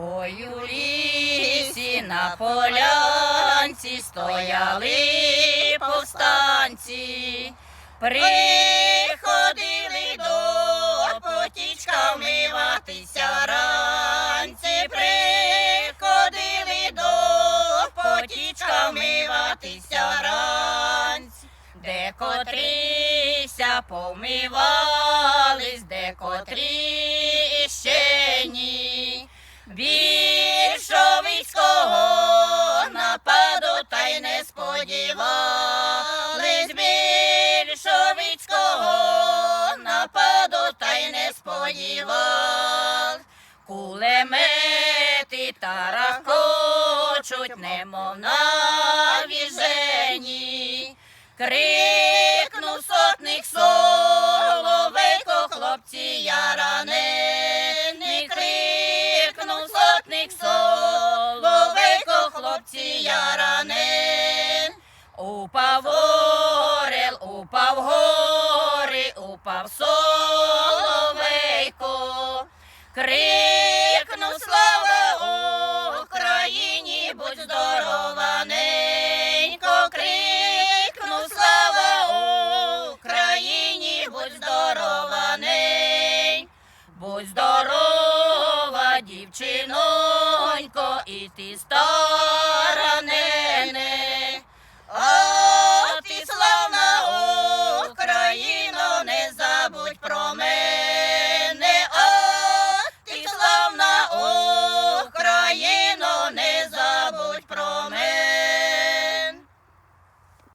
Ой, у лісі на полянці стояли повстанці, приходили до потічка вмиватися ранці, приходили до потічка вмиватися ранці, де котріся повмивались, де котрі сподівались. Більшовицького нападу та й не сподівались. Кулемети тарахочуть, немов на віжені. Крикнув сотник соловейко, хлопці, я. Крикнув сотник соловейко, хлопці, я. Упав орел, упав гори, упав соловейко. Крикнув слава Україні, будь здорова, ненько. Крикнув слава Україні, будь здорова, ненько. Будь здорова, дівчинонько, і ти стала.